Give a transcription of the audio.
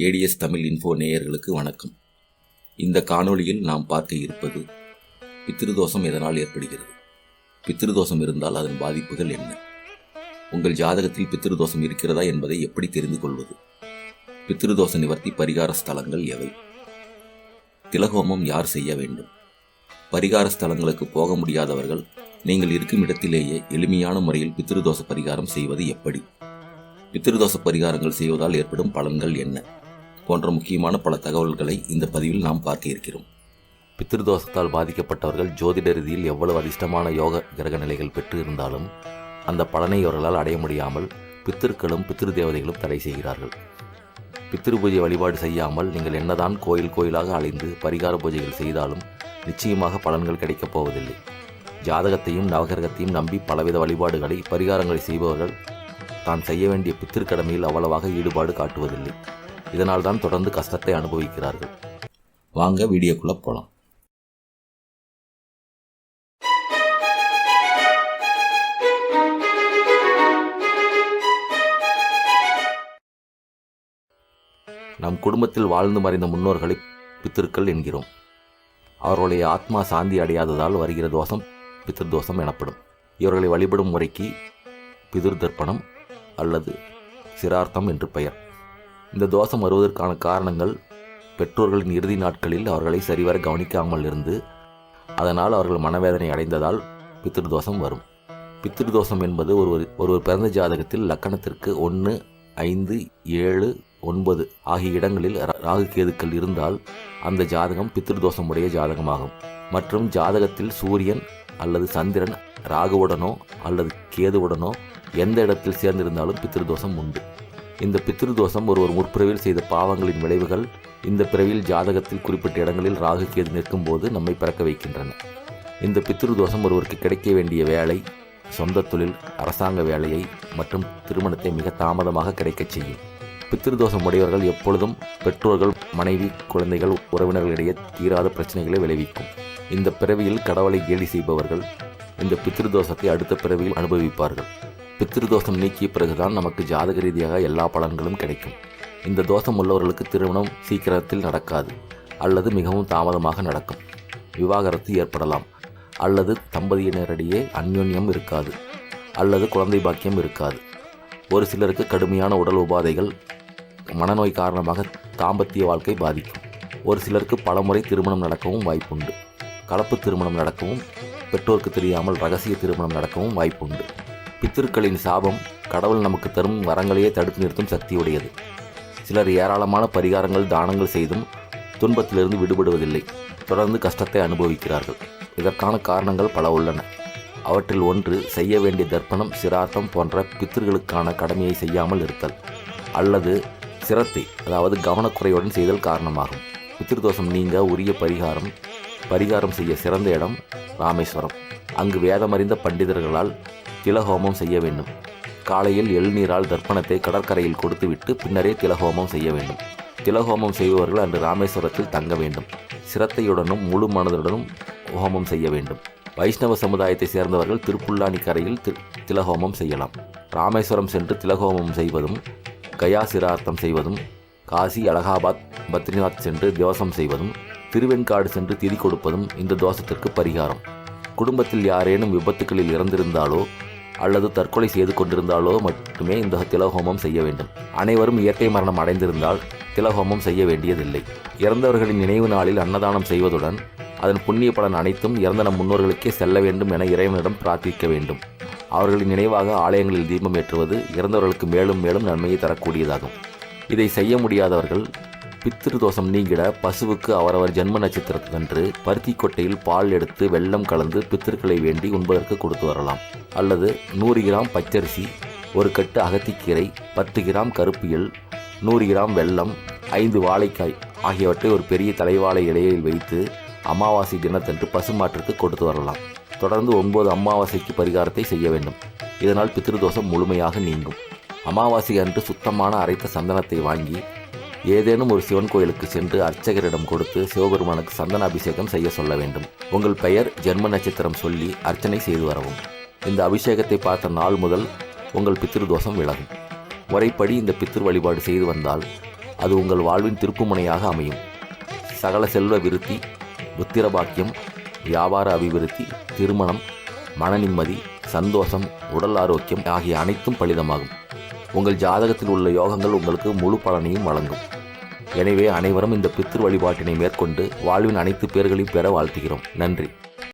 ADS Tamil info நேயர்களுக்கு வணக்கம். இந்த காணொளியில் நாம் பார்க்க இருப்பது பித்திருதோஷம் எதனால் ஏற்படுகிறது? பித்திருதோஷம் இருந்தால் அதன் பாதிப்புகள் என்ன? உங்கள் ஜாதகத்தில் பித்திருதோஷம் இருக்கிறதா என்பதை எப்படி தெரிந்து கொள்வது? பித்திருதோஷ நிவர்த்தி பரிகார ஸ்தலங்கள் எவை? திலகோமம் யார் செய்ய வேண்டும்? பரிகார ஸ்தலங்களுக்கு போக முடியாதவர்கள் நீங்கள் இருக்கும் இடத்திலேயே எளிமையான முறையில் பித்திருதோஷ பரிகாரம் செய்வது எப்படி? பித்திருதோஷ பரிகாரங்கள் செய்வதால் ஏற்படும் பலன்கள் என்ன? போன்ற முக்கியமான பல தகவல்களை இந்த பதிவில் நாம் பார்க்க இருக்கிறோம். பித்திருதோஷத்தால் பாதிக்கப்பட்டவர்கள் ஜோதிட ரீதியில் எவ்வளவு அதிர்ஷ்டமான யோக கிரக நிலைகள் பெற்று இருந்தாலும் அந்த பலனை அவர்களால் அடைய முடியாமல் பித்திருக்களும் பித்திரு தேவதைகளும் தடை செய்கிறார்கள். பித்திரு பூஜை வழிபாடு செய்யாமல் நீங்கள் என்னதான் கோயில் கோயிலாக அலைந்து பரிகார பூஜைகள் செய்தாலும் நிச்சயமாக பலன்கள் கிடைக்கப் போவதில்லை. ஜாதகத்தையும் நவகிரகத்தையும் நம்பி பலவித வழிபாடுகளை பரிகாரங்களை செய்பவர்கள் தான் செய்ய வேண்டிய பித்திருக்கடமையில் அவ்வளவாக ஈடுபாடு காட்டுவதில்லை. இதனால் தான் தொடர்ந்து கஷ்டத்தை அனுபவிக்கிறார்கள். வாங்க வீடியோக்குள்ள போகலாம் நம் குடும்பத்தில் வாழ்ந்து மறைந்த முன்னோர்களை பித்திருக்கள் என்கிறோம். அவர்களுடைய ஆத்மா சாந்தி அடையாததால் வருகிற தோஷம் பித்திருதோஷம் எனப்படும். இவர்களை வழிபடும் முறைக்கு பிதிர் தர்ப்பணம் அல்லது சிரார்த்தம் என்று பெயர். இந்த தோஷம் வருவதற்கான காரணங்கள் பெற்றோர்களின் இறுதி நாட்களில் அவர்களை சரிவர கவனிக்காமல் இருந்து அதனால் அவர்கள் மனவேதனை அடைந்ததால் பித்திருதோஷம் வரும். பித்திருதோஷம் என்பது ஒருவர் ஒருவர் பிறந்த ஜாதகத்தில் லக்கணத்திற்கு ஒன்று ஐந்து ஏழு ஒன்பது ஆகிய இடங்களில் ராகு கேதுக்கள் இருந்தால் அந்த ஜாதகம் பித்திருதோஷமுடைய ஜாதகமாகும். மற்றும் ஜாதகத்தில் சூரியன் அல்லது சந்திரன் ராகுவுடனோ அல்லது கேதுவுடனோ எந்த இடத்தில் சேர்ந்திருந்தாலும் பித்திருதோஷம் உண்டு. இந்த பித்ருதோஷம் ஒருவர் முற்பிறவில் செய்த பாவங்களின் விளைவுகள் இந்த பிறவியில் ஜாதகத்தில் குறிப்பிட்ட இடங்களில் ராகு கேது நிற்கும்போது நம்மை பிறக்க வைக்கின்றன. இந்த பித்திருதோஷம் ஒருவருக்கு கிடைக்க வேண்டிய வேலை சொந்த தொழில் அரசாங்க வேலையை மற்றும் திருமணத்தை மிக தாமதமாக கிடைக்கச் செய்யும். பித்திருதோஷம் உடையவர்கள் எப்பொழுதும் பெற்றோர்கள் மனைவி குழந்தைகள் உறவினர்களிடையே தீராத பிரச்சனைகளை விளைவிக்கும். இந்த பிறவியில் கடவுளை கேலி செய்பவர்கள் இந்த பித்திருதோஷத்தை அடுத்த பிறவியில் அனுபவிப்பார்கள். பித்திருதோஷம் நீக்கிய பிறகுதான் நமக்கு ஜாதக ரீதியாக எல்லா பலன்களும் கிடைக்கும். இந்த தோஷம் உள்ளவர்களுக்கு திருமணம் சீக்கிரத்தில் நடக்காது அல்லது மிகவும் தாமதமாக நடக்கும். விவாகரத்து ஏற்படலாம் அல்லது தம்பதியினரிடையே அந்யோன்யம் இருக்காது அல்லது குழந்தை பாக்கியம் இருக்காது. ஒரு சிலருக்கு கடுமையான உடல் உபாதைகள் மனநோய் காரணமாக தாம்பத்திய வாழ்க்கை பாதிக்கும். ஒரு சிலருக்கு பலமுறை திருமணம் நடக்கவும் வாய்ப்புண்டு. கலப்பு திருமணம் நடக்கவும் பெற்றோருக்கு தெரியாமல் ரகசிய திருமணம் நடக்கவும் வாய்ப்புண்டு. பித்திருக்களின் சாபம் கடவுள் நமக்கு தரும் வரங்களையே தடுத்து நிறுத்தும் சக்தியுடையது. சிலர் ஏராளமான பரிகாரங்கள் தானங்கள் செய்தும் துன்பத்திலிருந்து விடுபடுவதில்லை. தொடர்ந்து கஷ்டத்தை அனுபவிக்கிறார்கள். இதற்கான காரணங்கள் பல உள்ளன. அவற்றில் ஒன்று செய்ய வேண்டிய தர்ப்பணம் சிரார்த்தம் போன்ற பித்திருக்களுக்கான கடமையை செய்யாமல் இருத்தல் அல்லது சிரத்தை அதாவது கவனக்குறையுடன் செய்தல் காரணமாகும். பித்திருதோஷம் நீங்க உரிய பரிகாரம் பரிகாரம் செய்ய சிறந்த இடம் ராமேஸ்வரம். அங்கு வேதமறிந்த பண்டிதர்களால் திலஹோமம் செய்ய வேண்டும். காலையில் எழுநீரால் தர்ப்பணத்தை கடற்கரையில் கொடுத்துவிட்டு பின்னரே திலஹோமம் செய்ய வேண்டும். திலஹோமம் செய்பவர்கள் அன்று ராமேஸ்வரத்தில் தங்க வேண்டும். சிரத்தையுடனும் முழு மனதுடனும் ஹோமம் செய்ய வேண்டும். வைஷ்ணவ சமுதாயத்தை சேர்ந்தவர்கள் திருப்புல்லானி கரையில் தி- திலஹோமம் செய்யலாம். ராமேஸ்வரம் சென்று திலஹோமம் செய்வதும் கயா சிரார்த்தம் செய்வதும் காசி அலகாபாத் பத்ரிநாத் சென்று திவசம் செய்வதும் திருவெண்காடு சென்று திதி கொடுப்பதும் இந்த தோஷத்திற்கு பரிகாரம். குடும்பத்தில் யாரேனும் விபத்துகளில் இறந்திருந்தாலோ அல்லது தற்கொலை செய்து கொண்டிருந்தாலோ மட்டுமே இந்த திலஹோமம் செய்ய வேண்டும். அனைவரும் இயற்கை மரணம் அடைந்திருந்தால் திலஹோமம் செய்ய வேண்டியதில்லை. இறந்தவர்களின் நினைவு நாளில் அன்னதானம் செய்வதுடன் அதன் புண்ணிய பலன் அனைத்தும் இறந்த நம் முன்னோர்களுக்கே செல்ல வேண்டும் என இறைவனிடம் பிரார்த்திக்க வேண்டும். அவர்களின் நினைவாக ஆலயங்களில் தீபம் ஏற்றுவது இறந்தவர்களுக்கு மேலும் மேலும் நன்மையை தரக்கூடியதாகும். இதை செய்ய முடியாதவர்கள் பித்திருதோஷம் நீங்கிட பசுவுக்கு அவரவர் ஜென்ம நட்சத்திரத்தன்று பருத்தி கொட்டையில் பால் எடுத்து வெள்ளம் கலந்து பித்திருக்களை வேண்டி உண்பதற்கு கொடுத்து வரலாம். அல்லது நூறு கிராம் பச்சரிசி ஒரு கட்டு அகத்திக்கீரை பத்து கிராம் கருப்பியல் நூறு கிராம் வெல்லம் ஐந்து வாழைக்காய் ஆகியவற்றை ஒரு பெரிய தலைவாழை இலையில் வைத்து அமாவாசை தினத்தன்று பசுமாட்டிற்கு கொடுத்து வரலாம். தொடர்ந்து ஒன்பது அமாவாசைக்கு பரிகாரத்தை செய்ய வேண்டும். இதனால் பித்திருதோஷம் முழுமையாக நீங்கும். அமாவாசை அன்று சுத்தமான அரைத்த சந்தனத்தை வாங்கி ஏதேனும் ஒரு சிவன் கோயிலுக்கு சென்று அர்ச்சகரிடம் கொடுத்து சிவபெருமானுக்கு சந்தன அபிஷேகம் செய்ய சொல்ல வேண்டும். உங்கள் பெயர் ஜென்ம நட்சத்திரம் சொல்லி அர்ச்சனை செய்து வரவும். இந்த அபிஷேகத்தை பார்த்த நாள் முதல் உங்கள் பித்திருதோஷம் விலகும். முறைப்படி இந்த பித்திரு வழிபாடு செய்து வந்தால் அது உங்கள் வாழ்வின் திருப்புமுனையாக அமையும். சகல செல்வ விருத்தி புத்திர பாக்கியம் வியாபார அபிவிருத்தி திருமணம் மன நிம்மதி சந்தோஷம் உடல் ஆரோக்கியம் ஆகிய அனைத்தும் பலிதமாகும். உங்கள் ஜாதகத்தில் உள்ள யோகங்கள் உங்களுக்கு முழு பலனையும் வழங்கும். எனவே அனைவரும் இந்த பித்ரு வழிபாட்டினை மேற்கொண்டு வாழ்வின் அனைத்து பேர்களையும் பெற வாழ்த்துகிறோம். நன்றி.